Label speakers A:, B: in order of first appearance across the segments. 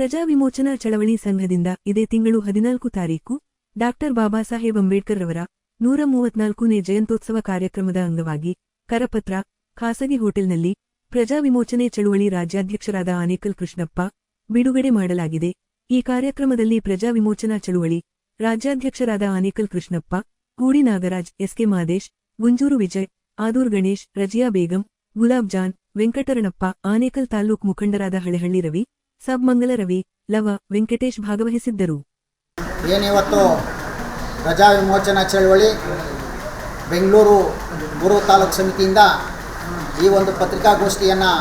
A: ಪ್ರಜಾ ವಿಮೋಚನಾ ಚಳವಳಿ ಸಂಘದಿಂದ ಇದೇ ತಿಂಗಳು ಹದಿನಾಲ್ಕು ತಾರೀಕು ಡಾಕ್ಟರ್ ಬಾಬಾ ಸಾಹೇಬ್ ಅಂಬೇಡ್ಕರ್ ರವರ ನೂರ ಮೂವತ್ನಾಲ್ಕನೇ ಜಯಂತ್ಯೋತ್ಸವ ಕಾರ್ಯಕ್ರಮದ ಅಂಗವಾಗಿ ಕರಪತ್ರ, ಖಾಸಗಿ ಹೋಟೆಲ್ನಲ್ಲಿ ಪ್ರಜಾ ವಿಮೋಚನೆ ಚಳುವಳಿ ರಾಜ್ಯಾಧ್ಯಕ್ಷರಾದ ಆನೇಕಲ್ ಕೃಷ್ಣಪ್ಪ ಬಿಡುಗಡೆ ಮಾಡಲಾಗಿದೆ. ಈ ಕಾರ್ಯಕ್ರಮದಲ್ಲಿ ಪ್ರಜಾ ವಿಮೋಚನಾ ಚಳುವಳಿ ರಾಜ್ಯಾಧ್ಯಕ್ಷರಾದ ಆನೇಕಲ್ ಕೃಷ್ಣಪ್ಪ, ಗೂಡಿ ನಾಗರಾಜ್, ಎಸ್ಕೆ ಮಾದೇಶ್, ಗುಂಜೂರು ವಿಜಯ್, ಆದೂರ್ ಗಣೇಶ್, ರಜಿಯಾ ಬೇಗಂ, ಗುಲಾಬ್ ಜಾನ್ ವೆಂಕಟರಣಪ್ಪ ಆನೇಕಲ್ ತಾಲೂಕ್ ಮುಖಂಡರಾದ ಹಳೆಹಳ್ಳಿ ರವಿ ಸಬ್ ಮಂಗಲ ರವಿ, ಲವ, ವೆಂಕಟೇಶ್ ಭಾಗವಹಿಸಿದ್ದರು.
B: ಏನಿವತ್ತು ರಜಾ ವಿಮೋಚನಾ ಚಳವಳಿ, ಬೆಂಗಳೂರು ಗುರು ತಾಲೂಕು ಸಮಿತಿಯಿಂದ ಈ ಒಂದು ಪತ್ರಿಕಾಗೋಷ್ಠಿಯನ್ನು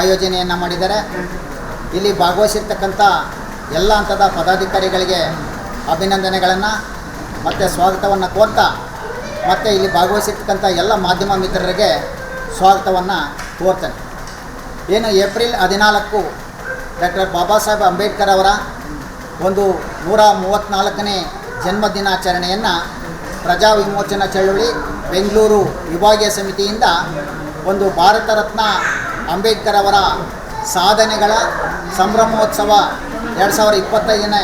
B: ಆಯೋಜನೆಯನ್ನು ಮಾಡಿದ್ದಾರೆ. ಇಲ್ಲಿ ಭಾಗವಹಿಸಿರ್ತಕ್ಕಂಥ ಎಲ್ಲ ಹಂತದ ಪದಾಧಿಕಾರಿಗಳಿಗೆ ಅಭಿನಂದನೆಗಳನ್ನು ಮತ್ತು ಸ್ವಾಗತವನ್ನು ಕೋರ್ತಾ ಮತ್ತು ಇಲ್ಲಿ ಭಾಗವಹಿಸಿರ್ತಕ್ಕಂಥ ಎಲ್ಲ ಮಾಧ್ಯಮ ಮಿತ್ರರಿಗೆ ಸ್ವಾಗತವನ್ನು ಕೋರ್ತೇನೆ. ಏನು ಏಪ್ರಿಲ್ ಹದಿನಾಲ್ಕು ಡಾಕ್ಟರ್ ಬಾಬಾ ಸಾಹೇಬ್ ಅಂಬೇಡ್ಕರ್ ಅವರ ಒಂದು ನೂರ ಮೂವತ್ತ್ನಾಲ್ಕನೇ ಜನ್ಮದಿನಾಚರಣೆಯನ್ನು ಪ್ರಜಾ ವಿಮೋಚನಾ ಚಳುವಳಿ ಬೆಂಗಳೂರು ವಿಭಾಗೀಯ ಸಮಿತಿಯಿಂದ ಒಂದು ಭಾರತ ರತ್ನ ಅಂಬೇಡ್ಕರ್ ಅವರ ಸಾಧನೆಗಳ ಸಂಭ್ರಮೋತ್ಸವ ಎರಡು ಸಾವಿರದ ಇಪ್ಪತ್ತೈದನೇ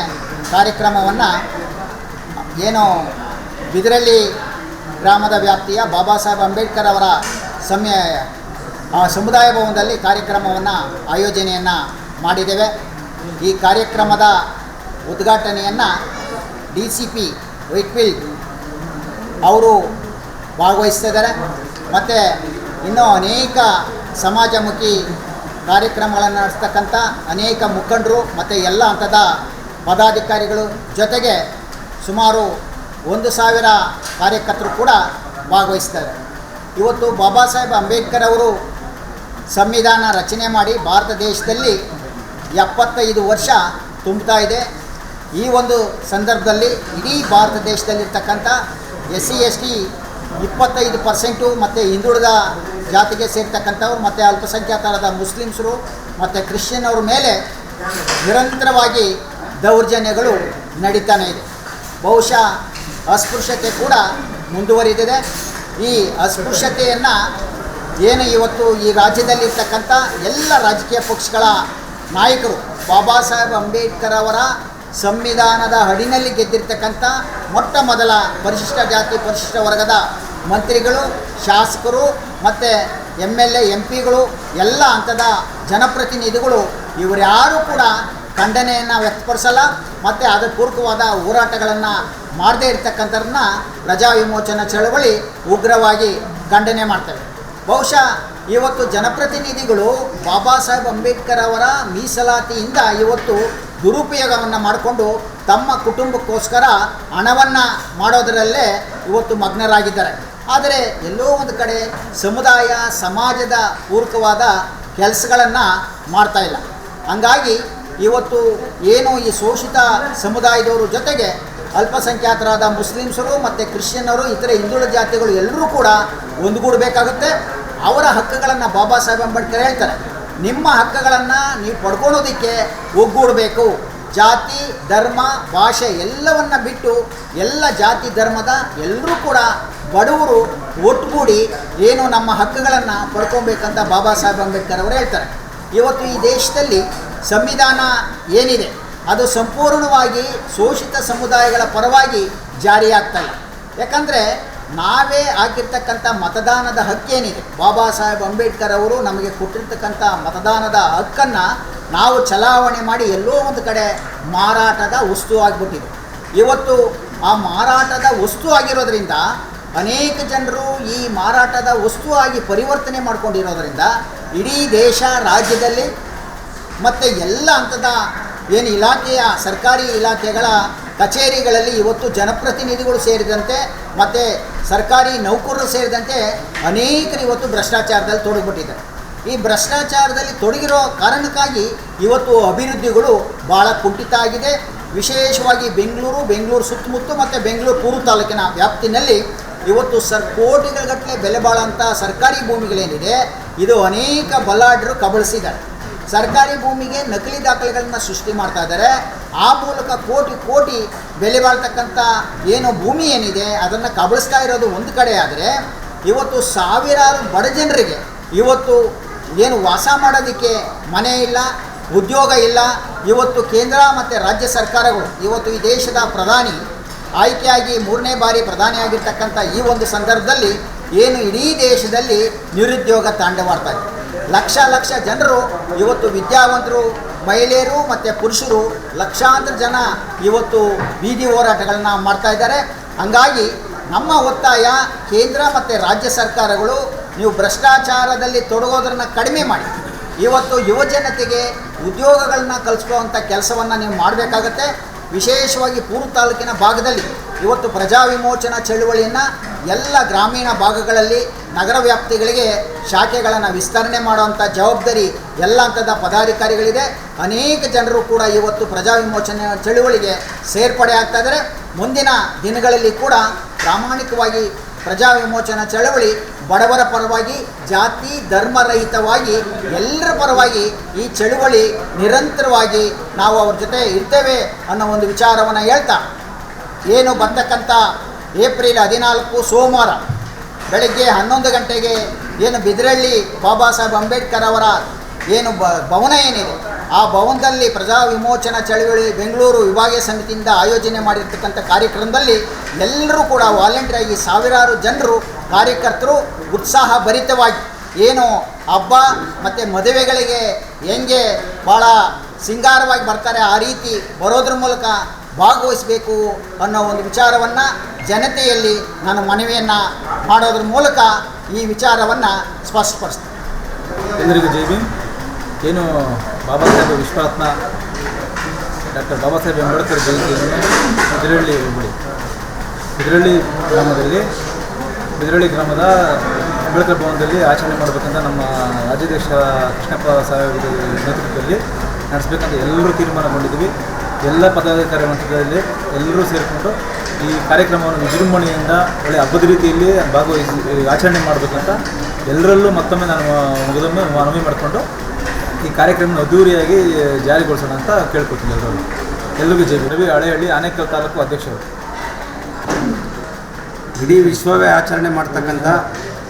B: ಕಾರ್ಯಕ್ರಮವನ್ನು ಏನು ಬಿದರಳ್ಳಿ ಗ್ರಾಮದ ವ್ಯಾಪ್ತಿಯ ಬಾಬಾ ಸಾಹೇಬ್ ಅಂಬೇಡ್ಕರ್ ಅವರ ಸಮಯ ಸಮುದಾಯ ಭವನದಲ್ಲಿ ಕಾರ್ಯಕ್ರಮವನ್ನು, ಆಯೋಜನೆಯನ್ನು ಮಾಡಿದ್ದೇವೆ. ಈ ಕಾರ್ಯಕ್ರಮದ ಉದ್ಘಾಟನೆಯನ್ನು ಡಿ ಸಿ ಪಿ ವೈಟ್ಫೀಲ್ಡ್ ಅವರು ಭಾಗವಹಿಸ್ತಿದ್ದಾರೆ. ಮತ್ತು ಇನ್ನೂ ಅನೇಕ ಸಮಾಜಮುಖಿ ಕಾರ್ಯಕ್ರಮಗಳನ್ನು ನಡೆಸ್ತಕ್ಕಂಥ ಅನೇಕ ಮುಖಂಡರು ಮತ್ತು ಎಲ್ಲ ಹಂತದ ಪದಾಧಿಕಾರಿಗಳು ಜೊತೆಗೆ ಸುಮಾರು ಒಂದು ಸಾವಿರ ಕಾರ್ಯಕರ್ತರು ಕೂಡ ಭಾಗವಹಿಸ್ತಾರೆ. ಇವತ್ತು ಬಾಬಾ ಸಾಹೇಬ್ ಅಂಬೇಡ್ಕರ್ ಅವರು ಸಂವಿಧಾನ ರಚನೆ ಮಾಡಿ ಭಾರತ ದೇಶದಲ್ಲಿ ಎಪ್ಪತ್ತೈದು ವರ್ಷ ತುಂಬ್ತಾ ಇದೆ. ಈ ಒಂದು ಸಂದರ್ಭದಲ್ಲಿ ಇಡೀ ಭಾರತ ದೇಶದಲ್ಲಿರ್ತಕ್ಕಂಥ ಎಸ್ ಸಿ ಎಸ್ ಟಿ ಇಪ್ಪತ್ತೈದು ಪರ್ಸೆಂಟು ಮತ್ತು ಹಿಂದುಳಿದ ಜಾತಿಗೆ ಸೇರ್ತಕ್ಕಂಥವ್ರು ಮತ್ತು ಅಲ್ಪಸಂಖ್ಯಾತರಾದ ಮುಸ್ಲಿಮ್ಸರು ಮತ್ತು ಕ್ರಿಶ್ಚಿಯನ್ ಅವ್ರ ಮೇಲೆ ನಿರಂತರವಾಗಿ ದೌರ್ಜನ್ಯಗಳು ನಡೀತಾನೆ ಇದೆ. ಬಹುಶಃ ಅಸ್ಪೃಶ್ಯತೆ ಕೂಡ ಮುಂದುವರಿದಿದೆ. ಈ ಅಸ್ಪೃಶ್ಯತೆಯನ್ನು ಏನು ಇವತ್ತು ಈ ರಾಜ್ಯದಲ್ಲಿರ್ತಕ್ಕಂಥ ಎಲ್ಲ ರಾಜಕೀಯ ಪಕ್ಷಗಳ ನಾಯಕರು ಬಾಬಾ ಸಾಹೇಬ್ ಅಂಬೇಡ್ಕರ್ ಅವರ ಸಂವಿಧಾನದ ಹಡಿನಲ್ಲಿ ಗೆದ್ದಿರ್ತಕ್ಕಂಥ ಮೊಟ್ಟ ಮೊದಲ ಪರಿಶಿಷ್ಟ ಜಾತಿ, ಪರಿಶಿಷ್ಟ ವರ್ಗದ ಮಂತ್ರಿಗಳು, ಶಾಸಕರು ಮತ್ತು ಎಂ ಎಲ್ ಎ, ಎಂ ಪಿಗಳು, ಎಲ್ಲ ಹಂತದ ಜನಪ್ರತಿನಿಧಿಗಳು ಇವರ್ಯಾರೂ ಕೂಡ ಖಂಡನೆಯನ್ನು ವ್ಯಕ್ತಪಡಿಸಲ್ಲ ಮತ್ತು ಪೂರ್ವಕವಾದ ಹೋರಾಟಗಳನ್ನು ಮಾಡದೇ ಇರತಕ್ಕಂಥದನ್ನ ಪ್ರಜಾ ವಿಮೋಚನಾ ಚಳವಳಿ ಉಗ್ರವಾಗಿ ಖಂಡನೆ ಮಾಡ್ತವೆ. ಬಹುಶಃ ಇವತ್ತು ಜನಪ್ರತಿನಿಧಿಗಳು ಬಾಬಾ ಸಾಹೇಬ್ ಅಂಬೇಡ್ಕರ್ ಅವರ ಮೀಸಲಾತಿಯಿಂದ ಇವತ್ತು ದುರುಪಯೋಗವನ್ನು ಮಾಡಿಕೊಂಡು ತಮ್ಮ ಕುಟುಂಬಕ್ಕೋಸ್ಕರ ಹಣವನ್ನು ಮಾಡೋದರಲ್ಲೇ ಇವತ್ತು ಮಗ್ನರಾಗಿದ್ದಾರೆ. ಆದರೆ ಎಲ್ಲೋ ಒಂದು ಕಡೆ ಸಮುದಾಯ, ಸಮಾಜದ ಪೂರಕವಾದ ಕೆಲಸಗಳನ್ನು ಮಾಡ್ತಾ ಇಲ್ಲ. ಹಂಗಾಗಿ ಇವತ್ತು ಏನು ಈ ಶೋಷಿತ ಸಮುದಾಯದವರು ಜೊತೆಗೆ ಅಲ್ಪಸಂಖ್ಯಾತರಾದ ಮುಸ್ಲಿಮ್ಸರು ಮತ್ತು ಕ್ರಿಶ್ಚಿಯನ್ನರು, ಇತರೆ ಹಿಂದುಳಿದ ಜಾತಿಗಳು ಎಲ್ಲರೂ ಕೂಡ ಒಂದುಗೂಡಬೇಕಾಗುತ್ತೆ. ಅವರ ಹಕ್ಕುಗಳನ್ನು ಬಾಬಾ ಸಾಹೇಬ್ ಅಂಬೇಡ್ಕರ್ ಹೇಳ್ತಾರೆ. ನಿಮ್ಮ ಹಕ್ಕುಗಳನ್ನು ನೀವು ಪಡ್ಕೊಳ್ಳೋದಕ್ಕೆ ಒಗ್ಗೂಡಬೇಕು. ಜಾತಿ, ಧರ್ಮ, ಭಾಷೆ ಎಲ್ಲವನ್ನ ಬಿಟ್ಟು ಎಲ್ಲ ಜಾತಿ, ಧರ್ಮದ ಎಲ್ಲರೂ ಕೂಡ ಬಡವರು ಒಟ್ಟುಗೂಡಿ ಏನು ನಮ್ಮ ಹಕ್ಕುಗಳನ್ನು ಪಡ್ಕೊಬೇಕಂತ ಬಾಬಾ ಸಾಹೇಬ್ ಅಂಬೇಡ್ಕರ್ ಅವರು ಹೇಳ್ತಾರೆ. ಇವತ್ತು ಈ ದೇಶದಲ್ಲಿ ಸಂವಿಧಾನ ಏನಿದೆ? ಅದು ಸಂಪೂರ್ಣವಾಗಿ ಶೋಷಿತ ಸಮುದಾಯಗಳ ಪರವಾಗಿ ಜಾರಿಯಾಗ್ತಾ ಇಲ್ಲ. ಯಾಕಂದರೆ ನಾವೇ ಆಗಿರ್ತಕ್ಕಂಥ ಮತದಾನದ ಹಕ್ಕೇನಿದೆ. ಬಾಬಾ ಸಾಹೇಬ್ ಅಂಬೇಡ್ಕರ್ ಅವರು ನಮಗೆ ಕೊಟ್ಟಿರ್ತಕ್ಕಂಥ ಮತದಾನದ ಹಕ್ಕನ್ನು ನಾವು ಚಲಾವಣೆ ಮಾಡಿ ಎಲ್ಲೋ ಒಂದು ಕಡೆ ಮಾರಾಟದ ವಸ್ತು ಆಗಿಬಿಟ್ಟಿದೆ. ಇವತ್ತು ಆ ಮಾರಾಟದ ವಸ್ತು ಆಗಿರೋದ್ರಿಂದ ಅನೇಕ ಜನರು ಈ ಮಾರಾಟದ ವಸ್ತು ಆಗಿ ಪರಿವರ್ತನೆ ಮಾಡ್ಕೊಂಡಿರೋದರಿಂದ ಇಡೀ ದೇಶ ರಾಜ್ಯದಲ್ಲಿ ಮತ್ತು ಎಲ್ಲ ಹಂತದ ಏನು ಇಲಾಖೆಯ ಸರ್ಕಾರಿ ಇಲಾಖೆಗಳ ಕಚೇರಿಗಳಲ್ಲಿ ಇವತ್ತು ಜನಪ್ರತಿನಿಧಿಗಳು ಸೇರಿದಂತೆ ಮತ್ತು ಸರ್ಕಾರಿ ನೌಕರರು ಸೇರಿದಂತೆ ಅನೇಕರು ಇವತ್ತು ಭ್ರಷ್ಟಾಚಾರದಲ್ಲಿ ತೊಡಗಿಬಿಟ್ಟಿದ್ದಾರೆ. ಈ ಭ್ರಷ್ಟಾಚಾರದಲ್ಲಿ ತೊಡಗಿರೋ ಕಾರಣಕ್ಕಾಗಿ ಇವತ್ತು ಅಭಿವೃದ್ಧಿಗಳು ಭಾಳ ಕುಂಠಿತ ಆಗಿದೆ. ವಿಶೇಷವಾಗಿ ಬೆಂಗಳೂರು ಬೆಂಗಳೂರು ಸುತ್ತಮುತ್ತ ಮತ್ತು ಬೆಂಗಳೂರು ಪೂರ್ವ ತಾಲೂಕಿನ ವ್ಯಾಪ್ತಿನಲ್ಲಿ ಇವತ್ತು ಸರ್ ಕೋಟಿಗಟ್ಟಲೆ ಬೆಲೆ ಬಾಳಂಥ ಸರ್ಕಾರಿ ಭೂಮಿಗಳೇನಿದೆ, ಇದು ಅನೇಕ ಬಲಾಢ್ಯರು ಕಬಳಿಸಿದ್ದಾರೆ. ಸರ್ಕಾರಿ ಭೂಮಿಗೆ ನಕಲಿ ದಾಖಲೆಗಳನ್ನು ಸೃಷ್ಟಿ ಮಾಡ್ತಾ ಇದ್ದಾರೆ. ಆ ಮೂಲಕ ಕೋಟಿ ಕೋಟಿ ಬೆಲೆ ಬಾಳ್ತಕ್ಕಂಥ ಏನು ಭೂಮಿ ಏನಿದೆ, ಅದನ್ನು ಕಬಳಿಸ್ತಾ ಇರೋದು ಒಂದು ಕಡೆ ಆದರೆ, ಇವತ್ತು ಸಾವಿರಾರು ಬಡ ಜನರಿಗೆ ಇವತ್ತು ಏನು ವಾಸ ಮಾಡೋದಕ್ಕೆ ಮನೆ ಇಲ್ಲ, ಉದ್ಯೋಗ ಇಲ್ಲ, ಇವತ್ತು ಕೇಂದ್ರ ಮತ್ತು ರಾಜ್ಯ ಸರ್ಕಾರಗಳು, ಇವತ್ತು ಈ ದೇಶದ ಪ್ರಧಾನಿ ಆಯ್ಕೆಯಾಗಿ ಮೂರನೇ ಬಾರಿ ಪ್ರಧಾನಿಯಾಗಿರ್ತಕ್ಕಂಥ ಈ ಒಂದು ಸಂದರ್ಭದಲ್ಲಿ ಏನು ಇಡೀ ದೇಶದಲ್ಲಿ ನಿರುದ್ಯೋಗ ತಾಂಡವಾಡ್ತಾ ಇದೆ. ಲಕ್ಷ ಲಕ್ಷ ಜನರು, ಇವತ್ತು ವಿದ್ಯಾವಂತರು, ಮಹಿಳೆಯರು ಮತ್ತು ಪುರುಷರು, ಲಕ್ಷಾಂತರ ಜನ ಇವತ್ತು ಬೀದಿ ಹೋರಾಟಗಳನ್ನ ಮಾಡ್ತಾ ಇದ್ದಾರೆ. ಹಂಗಾಗಿ ನಮ್ಮ ಒತ್ತಾಯ ಕೇಂದ್ರ ಮತ್ತು ರಾಜ್ಯ ಸರ್ಕಾರಗಳು ನೀವು ಭ್ರಷ್ಟಾಚಾರದಲ್ಲಿ ತೊಡಗೋದ್ರನ್ನ ಕಡಿಮೆ ಮಾಡಿ. ಇವತ್ತು ಯುವಜನತೆಗೆ ಉದ್ಯೋಗಗಳನ್ನ ಕಲಿಸ್ಕೋವಂಥ ಕೆಲಸವನ್ನು ನೀವು ಮಾಡಬೇಕಾಗತ್ತೆ. ವಿಶೇಷವಾಗಿ ಪೂರ್ವ ತಾಲೂಕಿನ ಭಾಗದಲ್ಲಿ. ಇವತ್ತು ಪ್ರಜಾ ವಿಮೋಚನಾ ಚಳುವಳಿಯನ್ನು ಎಲ್ಲ ಗ್ರಾಮೀಣ ಭಾಗಗಳಲ್ಲಿ ನಗರ ವ್ಯಾಪ್ತಿಗಳಿಗೆ ಶಾಖೆಗಳನ್ನು ವಿಸ್ತರಣೆ ಮಾಡುವಂಥ ಜವಾಬ್ದಾರಿ ಎಲ್ಲ ಹಂತದ ಪದಾಧಿಕಾರಿಗಳಿದೆ. ಅನೇಕ ಜನರು ಕೂಡ ಇವತ್ತು ಪ್ರಜಾ ವಿಮೋಚನೆ ಚಳುವಳಿಗೆ ಸೇರ್ಪಡೆ ಆಗ್ತಾ ಇದ್ದಾರೆ ಮುಂದಿನ ದಿನಗಳಲ್ಲಿ ಕೂಡ ಪ್ರಾಮಾಣಿಕವಾಗಿ ಪ್ರಜಾ ವಿಮೋಚನಾ ಚಳವಳಿ ಬಡವರ ಪರವಾಗಿ, ಜಾತಿ, ಧರ್ಮರಹಿತವಾಗಿ ಎಲ್ಲರ ಪರವಾಗಿ ಈ ಚಳುವಳಿ ನಿರಂತರವಾಗಿ ನಾವು ಅವ್ರ ಜೊತೆ ಇರ್ತೇವೆ ಅನ್ನೋ ಒಂದು ವಿಚಾರವನ್ನು ಹೇಳ್ತಾ ಏನು ಬರ್ತಕ್ಕಂಥ ಏಪ್ರಿಲ್ ಹದಿನಾಲ್ಕು ಸೋಮವಾರ ಬೆಳಗ್ಗೆ ಹನ್ನೊಂದು ಗಂಟೆಗೆ ಏನು ಬಿದ್ರಳ್ಳಿ ಬಾಬಾ ಸಾಹೇಬ್ ಅಂಬೇಡ್ಕರ್ ಅವರ ಏನು ಬ, ಭವನ ಏನಿದೆ, ಆ ಭವನದಲ್ಲಿ ಪ್ರಜಾ ವಿಮೋಚನಾ ಚಳವಳಿ ಬೆಂಗಳೂರು ವಿಭಾಗೀಯ ಸಮಿತಿಯಿಂದ ಆಯೋಜನೆ ಮಾಡಿರ್ತಕ್ಕಂಥ ಕಾರ್ಯಕ್ರಮದಲ್ಲಿ ಎಲ್ಲರೂ ಕೂಡ ವಾಲಂಟಿಯರಾಗಿ ಸಾವಿರಾರು ಜನರು ಕಾರ್ಯಕರ್ತರು ಉತ್ಸಾಹ ಭರಿತವಾಗಿ ಏನು ಹಬ್ಬ ಮತ್ತು ಮದುವೆಗಳಿಗೆ ಹೆಂಗೆ ಭಾಳ ಸಿಂಗಾರವಾಗಿ ಬರ್ತಾರೆ ಆ ರೀತಿ ಬರೋದ್ರ ಮೂಲಕ ಭಾಗವಹಿಸಬೇಕು ಅನ್ನೋ ಒಂದು ವಿಚಾರವನ್ನು ಜನತೆಯಲ್ಲಿ ನಾನು ಮನವಿಯನ್ನು ಮಾಡೋದ್ರ ಮೂಲಕ ಈ ವಿಚಾರವನ್ನು ಸ್ಪಷ್ಟಪಡಿಸ್ತೀನಿ.
C: ಎಲ್ಲರಿಗೂ ಜೈ ಭೀಮ್. ಏನು ಬಾಬಾ ಸಾಹೇಬ್ ವಿಶ್ವಾತ್ಮ ಡಾಕ್ಟರ್ ಬಾಬಾ ಸಾಹೇಬ್ ಅಂಬೇಡ್ಕರ್ ಜಯಂತಿಯನ್ನು ಬಿದಿರಳ್ಳಿ ಹೋಬಳಿ ಬಿದಿರಳ್ಳಿ ಗ್ರಾಮದಲ್ಲಿ, ಬಿದಿರಳ್ಳಿ ಗ್ರಾಮದ ಅಂಬೇಡ್ಕರ್ ಭವನದಲ್ಲಿ ಆಚರಣೆ ಮಾಡಬೇಕಂತ ನಮ್ಮ ರಾಜ್ಯಾಧ್ಯಕ್ಷ ಕೃಷ್ಣಪ್ಪ ಸಾಹೇಬ್ ನೇತೃತ್ವದಲ್ಲಿ ನಡೆಸಬೇಕಂತ ಎಲ್ಲರೂ ತೀರ್ಮಾನಗೊಂಡಿದ್ವಿ ಎಲ್ಲ ಪದಾಧಿಕಾರಿ ಮಟ್ಟದಲ್ಲಿ ಎಲ್ಲರೂ ಸೇರಿಕೊಂಡು ಈ ಕಾರ್ಯಕ್ರಮವನ್ನು ವಿಜೃಂಭಣೆಯಿಂದ ಒಳ್ಳೆ ಹಬ್ಬದ ರೀತಿಯಲ್ಲಿ ಭಾಗವಹಿಸಿ ಆಚರಣೆ ಮಾಡಬೇಕಂತ ಎಲ್ಲರಲ್ಲೂ ಮತ್ತೊಮ್ಮೆ ನಾನು ಮುಗಿದೊಮ್ಮೆ ಮನವಿ ಮಾಡಿಕೊಂಡು ಈ ಕಾರ್ಯಕ್ರಮ ಅದ್ದೂರಿಯಾಗಿ ಜಾರಿಗೊಳಿಸೋಣ ಅಂತ ಕೇಳ್ಕೊತೀನಿ ಎಲ್ಲರೂ ಎಲ್ಲರಿಗೂ ಜೈ. ರವಿ ಹಳೆಹಳ್ಳಿ, ಆನೇಕಲ್ ತಾಲೂಕು ಅಧ್ಯಕ್ಷರು.
D: ಇಡೀ ವಿಶ್ವವೇ ಆಚರಣೆ ಮಾಡ್ತಕ್ಕಂಥ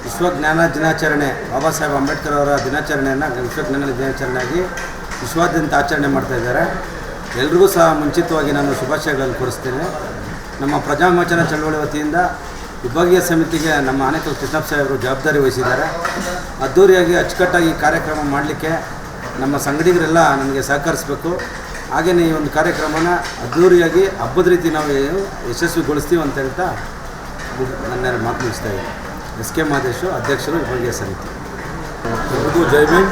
D: ವಿಶ್ವಜ್ಞಾನ ದಿನಾಚರಣೆ, ಬಾಬಾ ಸಾಹೇಬ್ ಅಂಬೇಡ್ಕರ್ ಅವರ ದಿನಾಚರಣೆಯನ್ನು ವಿಶ್ವಜ್ಞಾನ ದಿನಾಚರಣೆಯಾಗಿ ವಿಶ್ವಾದ್ಯಂತ ಆಚರಣೆ ಮಾಡ್ತಾ ಇದ್ದಾರೆ. ಎಲ್ರಿಗೂ ಸಹ ಮುಂಚಿತವಾಗಿ ನಾನು ಶುಭಾಶಯಗಳನ್ನು ಕೊರಿಸ್ತೇನೆ. ನಮ್ಮ ಪ್ರಜಾಮೋಚನ ಚಳವಳಿ ವತಿಯಿಂದ ವಿಭಾಗೀಯ ಸಮಿತಿಗೆ ನಮ್ಮ ಆನೇಕಲ್ ಕೃಷ್ಣಪ್ಪ ಸಾಹೇಬರು ಜವಾಬ್ದಾರಿ ವಹಿಸಿದ್ದಾರೆ. ಅದ್ಧೂರಿಯಾಗಿ ಅಚ್ಚುಕಟ್ಟಾಗಿ ಈ ಕಾರ್ಯಕ್ರಮ ಮಾಡಲಿಕ್ಕೆ ನಮ್ಮ ಸಂಗಡಿಗರೆಲ್ಲ ನಮಗೆ ಸಹಕರಿಸಬೇಕು. ಹಾಗೆಯೇ ಈ ಒಂದು ಕಾರ್ಯಕ್ರಮನ ಅದ್ಧೂರಿಯಾಗಿ ಹಬ್ಬದ ರೀತಿ ನಾವು ಯಶಸ್ವಿಗೊಳಿಸ್ತೀವಿ ಅಂತ ಹೇಳ್ತಾ ನನ್ನ ಮಾತು ಮುಗಿಸ್ತಾ ಇದ್ದೀನಿ. ಎಸ್ ಕೆ ಮಹದೇಶು ಅಧ್ಯಕ್ಷರು ವಿಭಾಗೀಯ ಸಮಿತಿ.
E: ಜೈಮೀನ್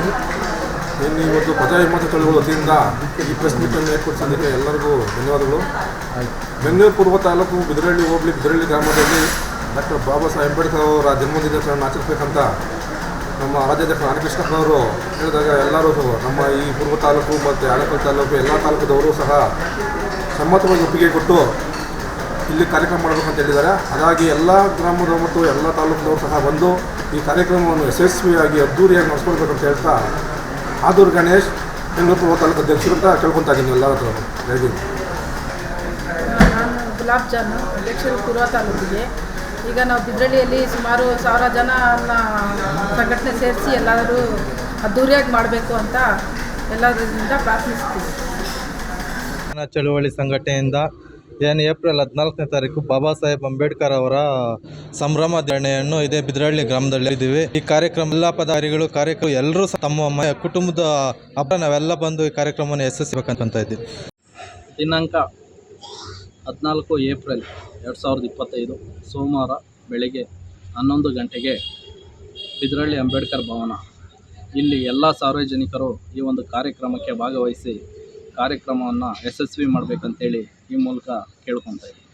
E: ಇನ್ನು ಇವತ್ತು ಪ್ರಜಾ ವಿಮೋಚನಾ ಚಳವಳಿ ವತಿಯಿಂದ ಈ ಪ್ರೆಸ್ ಏರ್ಪಡಿಸಿದ್ದಕ್ಕೆ ಎಲ್ಲರಿಗೂ ಧನ್ಯವಾದಗಳು. ಬೆಂಗಳೂರು ಪೂರ್ವ ತಾಲೂಕು ಬಿದರಳ್ಳಿ ಹೋಬಳಿ ಬಿದರಳ್ಳಿ ಗ್ರಾಮದಲ್ಲಿ ಡಾಕ್ಟರ್ ಬಾಬಾ ಸಾಹೇಬ್ ಅಂಬೇಡ್ಕರ್ ಅವರ ಜನ್ಮದಿನಾಚರಣೆ ಆಚರಿಸಬೇಕಂತ ನಮ್ಮ ರಾಜ್ಯಾಧ್ಯಕ್ಷ ಹರಿಕೃಷ್ಣಪ್ಪನವರು ಹೇಳಿದಾಗ ಎಲ್ಲರೂ ನಮ್ಮ ಈ ಪೂರ್ವ ತಾಲೂಕು ಮತ್ತು ಆನೇಕಲ್ ತಾಲೂಕು ಎಲ್ಲ ತಾಲೂಕದವರು ಸಹ ಸಮ್ಮತವಾಗಿ ಒಪ್ಪಿಗೆ ಕೊಟ್ಟು ಇಲ್ಲಿ ಕಾರ್ಯಕ್ರಮ ಮಾಡಬೇಕಂತ ಹೇಳಿದ್ದಾರೆ. ಹಾಗಾಗಿ ಎಲ್ಲ ಗ್ರಾಮದ ಮತ್ತು ಎಲ್ಲ ತಾಲೂಕಿನವರು ಸಹ ಬಂದು ಈ ಕಾರ್ಯಕ್ರಮವನ್ನು ಯಶಸ್ವಿಯಾಗಿ ಅದ್ದೂರಿಯಾಗಿ ನಡೆಸ್ಕೊಳ್ಬೇಕಂತ ಹೇಳ್ತಾ ಆದೂರು ಗಣೇಶ್ ಬೆಂಗಳೂರು ಪೂರ್ವ ತಾಲೂಕು ಅಧ್ಯಕ್ಷರು ಅಂತ ಕೇಳ್ಕೊತಾ ಇದ್ದೀನಿ ಎಲ್ಲರ ಹತ್ರ.
F: ನಾನು ಗುಲಾಬ್ ಜಾನ್ ಅಧ್ಯಕ್ಷರು ಪೂರ್ವ ತಾಲೂಕಿಗೆ. ಈಗ ನಾವು ಬಿದ್ರಳ್ಳಿಯಲ್ಲಿ ಸುಮಾರು ಸಾವಿರ ಜನ ಸಂಘಟನೆ ಸೇರಿಸಿ ಎಲ್ಲರೂ ಅದ್ದೂರಿಯಾಗಿ ಮಾಡಬೇಕು ಅಂತ ಎಲ್ಲರಿಂದ ಪ್ರಾರ್ಥಿಸ್ತೀವಿ.
G: ಚಳುವಳಿ ಸಂಘಟನೆಯಿಂದ ಏನು ಏಪ್ರಿಲ್ ಹದಿನಾಲ್ಕನೇ ತಾರೀಕು ಬಾಬಾ ಸಾಹೇಬ್ ಅಂಬೇಡ್ಕರ್ ಅವರ ಸಂಭ್ರಮಾಚರಣೆಯನ್ನು ಇದೇ ಬಿದ್ರಳ್ಳಿ ಗ್ರಾಮದಲ್ಲಿ ಇದ್ದೀವಿ. ಈ ಕಾರ್ಯಕ್ರಮ ಎಲ್ಲಾ ಪದಾರಿಗಳು ಕಾರ್ಯಕ್ರಮ ಎಲ್ಲರೂ ತಮ್ಮ ಕುಟುಂಬದ ಹಬ್ಬ ನಾವೆಲ್ಲ ಬಂದು ಈ ಕಾರ್ಯಕ್ರಮವನ್ನು ಯಶಸ್ವಿಬೇಕಂತ ಇದ್ದೀವಿ.
H: ದಿನಾಂಕ ಹದಿನಾಲ್ಕು ಏಪ್ರಿಲ್ ಎರಡು ಸಾವಿರದ ಇಪ್ಪತ್ತೈದು ಸೋಮವಾರ ಬೆಳಗ್ಗೆ ಹನ್ನೊಂದು ಗಂಟೆಗೆ ಬಿದ್ರಳ್ಳಿ ಅಂಬೇಡ್ಕರ್ ಭವನ. ಇಲ್ಲಿ ಎಲ್ಲ ಸಾರ್ವಜನಿಕರು ಈ ಒಂದು ಕಾರ್ಯಕ್ರಮಕ್ಕೆ ಭಾಗವಹಿಸಿ ಕಾರ್ಯಕ್ರಮವನ್ನು ಯಶಸ್ವಿ ಮಾಡಬೇಕಂತೇಳಿ ಈ ಮೂಲಕ ಕೇಳ್ಕೊತಾ ಇದ್ದೀನಿ.